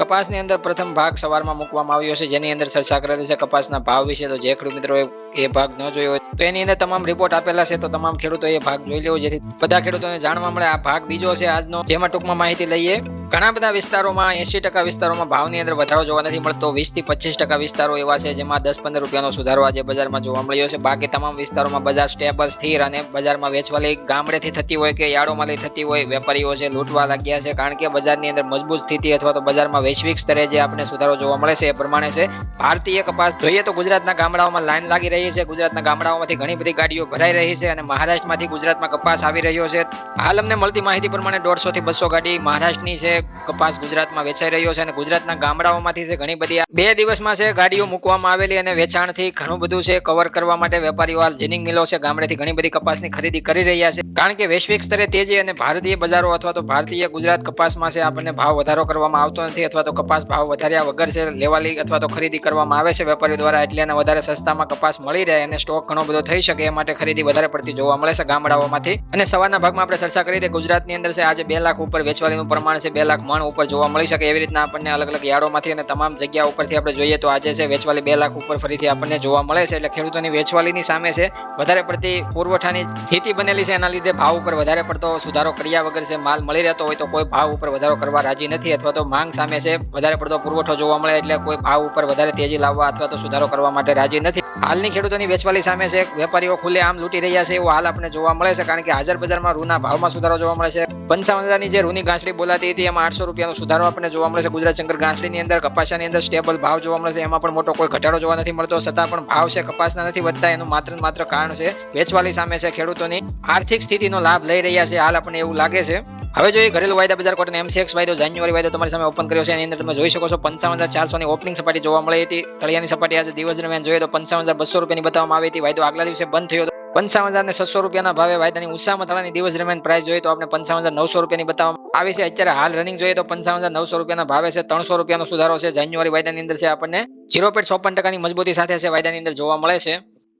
કપાસની અંદર પ્રથમ ભાગ સવારમાં મૂકવામાં આવ્યો છે. જેની અંદર ચર્ચા કરેલી છે કપાસના ભાવ વિશે. તો જે ખેડૂત મિત્રોએ એ ભાગ ન જોયો હોય, તો એની અંદર તમામ રિપોર્ટ આપેલા છે. તો તમામ ખેડૂતો એ ભાગ જોઈ લેવો. જેથી બધા ખેડૂતોને જાણવા મળે આ ભાગ બીજો છે આજનો. જેમાં ટૂંકમાં માહિતી લઈએ. ઘણા બધા વિસ્તારોમાં એસી ટકા વિસ્તારોમાં ભાવની અંદર વધારો જોવા નથી મળતો. વીસથી પચીસ ટકા વિસ્તારો એવા છે જેમાં દસ પંદર રૂપિયાનો સુધારો આજે બજારમાં જોવા મળ્યો છે. બાકી તમામ વિસ્તારોમાં બજાર સ્ટેબલ સ્થિર અને બજારમાં વેચવાલી ગામડેથી થતી હોય કે યાળોમાંથી થતી હોય, વેપારીઓ છે, લૂંટવા લાગ્યા છે. કારણ કે બજારની અંદર મજબૂત સ્થિતિ અથવા તો બજારમાં વૈશ્વિક સ્તરે જે આપણે સુધારો જોવા મળે છે એ પ્રમાણે છે. ભારતીય કપાસ જોઈએ તો ગુજરાતના ગામડાઓમાં લાઈન લાગી રહી છે. ગુજરાતના ગામડાઓમાંથી ઘણી બધી ગાડીઓ ભરાઈ રહી છે અને મહારાષ્ટ્રમાંથી ગુજરાતમાં કપાસ આવી રહ્યો છે. હાલ અમને મળતી માહિતી પ્રમાણે દોઢસો થી બસો ગાડી મહારાષ્ટ્રની છે કપાસ ગુજરાતમાં વેચાઈ રહ્યો છે અને ગુજરાતના ગામડાઓમાંથી છે ઘણી બધી બે દિવસમાં છે ગાડીઓ મૂકવામાં આવેલી અને વેચાણથી ઘણું બધું છે કવર કરવા માટે વેપારીઓ હાલ જીનિંગ મિલો છે. ગામડેથી ઘણી બધી કપાસની ખરીદી કરી રહ્યા છે. કારણ કે વૈશ્વિક સ્તરે તેજી અને ભારતીય બજારો અથવા તો ભારતીય ગુજરાત કપાસમાં છે આપણને ભાવ વધારો કરવામાં આવતો નથી અથવા તો કપાસ ભાવ વધાર્યા વગર છે લેવાલી અથવા તો ખરીદી કરવામાં આવે છે. વેપારી દ્વારા એટલે એને વધારે સસ્તામાં કપાસ મળી રહે અને સ્ટોક ઘણો બધો થઈ શકે એ માટે ખરીદી વધારે પડતી જોવા મળે છે ગામડાઓમાંથી. અને સવારના ભાગમાં આપણે ચર્ચા કરી હતી ગુજરાતની અંદર છે, આજે બે લાખ ઉપર વેચવાલીનું પ્રમાણ છે, બે લાખ મણ ઉપર જોવા મળી શકે એવી રીતના આપણને અલગ અલગ યાર્ડોમાંથી અને તમામ જગ્યા ઉપરથી આપણે જોઈએ તો આજે છે, વેચવાલી બે લાખ ઉપર ફરીથી આપણને જોવા મળે છે. એટલે ખેડૂતોની વેચવાલીની સામે છે, વધારે પડતી પુરવઠાની સ્થિતિ બનેલી છે, એના લીધે ભાવ ઉપર વધારે પડતો સુધારો કર્યા વગર છે માલ મળી રહેતો હોય તો કોઈ ભાવ ઉપર વધારો કરવા રાજી નથી અથવા તો માંગ સામે છે. વધારે પડતો પુરવઠો જોવા મળે એટલે કોઈ ભાવ ઉપર વધારે તેજી લાવવા અથવા તો સુધારો કરવા માટે રાજી નથી. હાલની ખેડૂતોની વેચવાલી સામે છે. વેપારીઓ ખુલ્લે આમ લૂંટી રહ્યા છે એવો હાલ આપણે જોવા મળે છે કારણ કે હાજર બજારમાં રૂના ભાવમાં સુધારો જોવા મળે છે. પંચાવન જે રૂની ગાંસડી બોલાતી હતી એમાં આઠસો રૂપિયાનો સુધારો આપણને જોવા મળે છે. ગુજરાત શંકર ગાંસડીની અંદર કપાસાની અંદર સ્ટેબલ ભાવ જોવા મળે છે. એમાં પણ મોટો કોઈ ઘટાડો જોવા નથી મળતો. છતાં પણ ભાવ છે, કપાસના નથી વધતા. એનું માત્ર માત્ર કારણ છે, વેચવાલી સામે છે ખેડૂતોની આર્થિક સ્થિતિનો લાભ લઈ રહ્યા છે. હાલ આપણને એવું લાગે છે. હવે જોઈએ ઘરેલું વાયદા બજાર કોટન એમસીએક્સ વાયદો. જાન્યુઆરી વાયદો તમારી સામે ઓપન કર્યો છે. એની અંદર તમે જોઈ શકો છો પંચાવન હજાર ચારસો ની ઓપનિંગ સપાટી જોવા મળી હતી. તળિયાની સપાટી આજે દિવસ દરમિયાન જોઈએ તો પંચાવન હજાર બસો રૂપિયાની બતાવવામાં આવી હતી. વાયદો આગલા દિવસે બંધ થયો હતો. પંચાવન હજાર ને છસો રૂપિયાના ભાવે વાયદાની ઉત્સાહમાં થવાની દિવસ દરમિયાન પ્રાઇસ જોઈએ તો આપણે પંચાવન હજાર નવસો રૂપિયાની બતાવવામાં આવી છે. અત્યારે હાલ રનિંગ જોઈએ તો પંચાવન હજાર નવસો રૂપિયાના ભાવે છે. ત્રણસો રૂપિયાનો સુધારો છે. જાન્યુઆરી વાયદાની અંદર છે આપણને ઝીરો પોઈન્ટ ચોપન ટકાની મજબૂતી સાથે છે. વાયદાની અંદર જોવા મળે છે.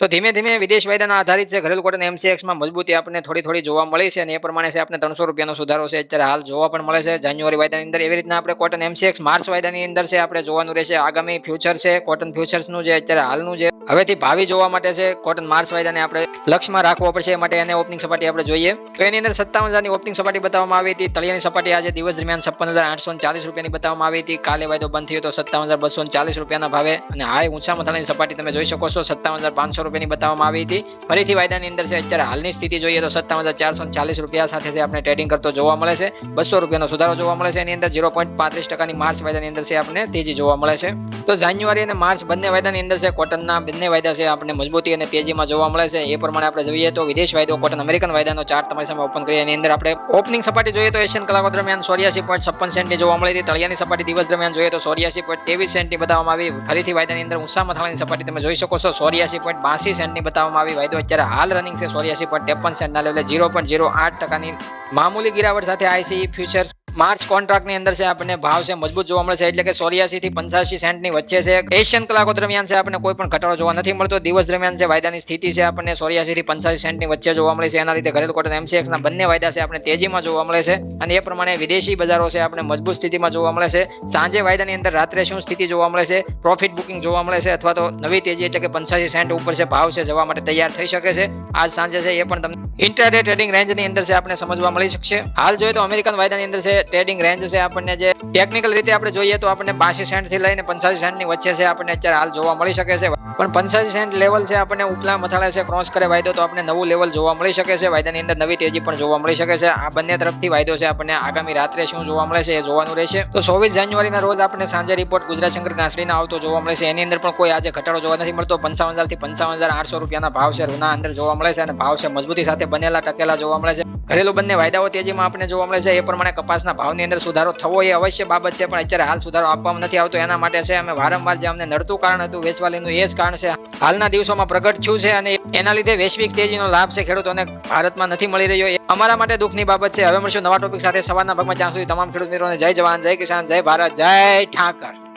તો ધીમે ધીમે વિદેશ વાયદાના આધારિત છે, ઘરેલું કોટન એમસીએક્સમાં મજબૂતી આપણને થોડી થોડી જોવા મળી છે અને એ પ્રમાણે છે આપણે ત્રણસો રૂપિયાનો સુધારો છે. અત્યારે હાલ જોવા પણ મળે છે, જાન્યુઆરી વાયદાની અંદર એવી રીતના આપણે કોટન એમસીએક્સ માર્ચ વાયદાની અંદર છે, આપણે જોવાનું રહેશે આગામી ફ્યુચર છે, કોટન ફ્યુચર્સનું જે અત્યારે હાલનું જે હવેથી ભાવિ જોવા માટે છે કોટન માર્ચ વાયદાને આપણે લક્ષ્યમાં રાખવો પડશે માટે એને ઓપનિંગ સપાટી આપણે જોઈએ. તો એની અંદર સત્તાવન હજારની ઓપનિંગ સપાટી બતાવવામાં આવી હતી. તળિયાની સપાટી આજે દિવસ દરમિયાન છપ્પન હજાર આઠસો ચાલીસ રૂપિયાની બતાવવામાં આવી હતી. કાલે વાયદો બંધ થયો તો સત્તાવન હજાર બસો ચાલીસ રૂપિયાના ભાવે અને હાઈ ઊંચા મથાળાની સપાટી તમે જોઈ શકો છો. સત્તાવન હજાર પાંચસો રૂપિયાની બતાવવામાં આવી હતી. ફરીથી વાયદાની અંદર છે અત્યારે હાલની સ્થિતિ જોઈએ તો સત્તાવન હજાર ચારસો ચાલીસ રૂપિયા સાથે છે આપણે ટ્રેડિંગ કરતો જોવા મળે છે. બસો રૂપિયાનો સુધારો જોવા મળે છે. એની અંદર ઝીરો પોઈન્ટ પાંત્રીસ ટકાની માર્ચ વાયદાની અંદર છે આપણે તેજી જોવા મળે છે. તો જાન્યુઆરી અને માર્ચ બંને વાયદાની અંદર છે કોટનના બંને વાયદા છે આપણે મજબૂતી અને તેજીમાં જોવા મળે છે. એ પ્રમાણે આપણે જોઈએ તો વિદેશ વાયદો, કોટન અમેરિકન વાયદાનો ચાર્ટ તમારી સામે ઓપન કરીએ એની અંદર આપણે ઓપનિંગ સપાટી જોઈએ તો એશિયન કલાકો દરમિયાન સોરિયાસી પોઈન્ટ છપ્પન સેન્ટની જોવા મળી હતી. તળિયાની સપાટી દિવસ દરમિયાન જોઈએ તો સોરિયાસી પોઈન્ટ ત્રેવીસ સેન્ટની બતાવવામાં આવી. ફરીથી વાયદાની અંદર ઊંચા મથાળાની સપાટી તમે જોઈ શકો છો. સોરિયાસી પોઈન્ટ બાસી સેન્ટની બતાવવામાં આવી. વાયદો અત્યારે હાલ રનિંગ છે. સોરિયાસી પોઈન્ટ ત્રેપન સેન્ટના લેવલે ઝીરો પોઈન્ટ ઝીરો આઠ ટકાની મામૂલી ગિરાવટ સાથે આઈસીઈ ફ્યુચર્સ માર્ચ કોન્ટ્રાક્ટની અંદર છે, આપણને ભાવ છે મજબૂત જોવા મળે છે, એટલે કે સોરિયાસી થી પંચાસી સેન્ટની વચ્ચે છે. એશિયન કલાકો દરમિયાન છે, આપણને કોઈ પણ ઘટાડો જોવા નથી મળતો. દિવસ દરમિયાન છે વાયદાની સ્થિતિ છે, આપણને સોરિયાસી થી પંચાસી સેન્ટની વચ્ચે જોવા મળે છે. એના લીધે ઘરેલું કોટન એમસીએક્સ ના બંને વાયદા છે, આપણે તેજીમાં જોવા મળે છે. અને એ પ્રમાણે વિદેશી બજારો છે આપણે મજબૂત સ્થિતિમાં જોવા મળે છે. સાંજે વાયદાની અંદર રાત્રે શું સ્થિતિ જોવા મળે છે? પ્રોફિટ બુકિંગ જોવા મળે છે, અથવા તો નવી તેજી એટલે કે પંચાસી સેન્ટ ઉપર છે, ભાવ છે, જવા માટે તૈયાર થઈ શકે છે. આજ સાંજે છે, એ પણ તમને ઇન્ટરડે ટ્રેડિંગ રેન્જની અંદર છે આપણે સમજવા મળી શકશે. હાલ જોઈએ તો અમેરિકન વાયદાની અંદર છે ટ્રેડિંગ રેન્જ છે આપણને જે ટેકનિકલ રીતે આપણે જોઈએ તો આપણને બાસી સેન્ટથી લઈને પંચાસી સેન્ટની વચ્ચે છે આપણને અત્યારે હાલ જોવા મળી શકે છે. પણ પંચાસી સેન્ટ લેવલ છે આપણને ઉપલા મથાળે છે ક્રોસ કરે વાયદો તો આપણને નવું લેવલ જોવા મળી શકે છે. વાયદાની અંદર નવી તેજી પણ જોવા મળી શકે છે. આ બંને તરફથી વાયદો છે આપણને આગામી રાત્રે શું જોવા મળે છે એ જોવાનું રહેશે. તો ચોવીસ જાન્યુઆરીના રોજ આપણને સાંજે રિપોર્ટ ગુજરાત શંકર ગાંસડીના આવતો જોવા મળે છે. એની અંદર પણ કોઈ આજે ઘટાડો જોવા નથી મળતો. પંચાવન હજારથી પંચાવન હજાર આઠસો રૂપિયાના ભાવ છે. રૂના અંદર જોવા મળે છે અને ભાવ છે મજબૂતી સાથે બનેલા ટકેલા જોવા મળે છે. ઘરેલું બંને વાયદાઓ તેજીમાં આપણે જોવા મળે છે. એ પ્રમાણે કપાસના ભાવની અંદર સુધારો થવો એ અવશ્ય બાબત છે, પણ અત્યારે હાલ સુધારો આપવામાં નથી આવતો એના માટે છે. અમે વારંવાર જે અમને નડતું કારણ હતું, વેચવાલીનું એ જ કારણ છે. હાલના દિવસોમાં પ્રગટ થયું છે અને એના લીધે વૈશ્વિક તેજીનો લાભ છે. ખેડૂતોને ભારતમાં નથી મળી રહ્યો. એ અમારા માટે દુઃખની બાબત છે. હવે મળશું નવા ટોપિક સાથે. સવારના ભાગમાં. જ્યાં સુધી તમામ ખેડૂત મિત્રોને જય જવાન, જય કિસાન, જય ભારત, જય ઠાકર.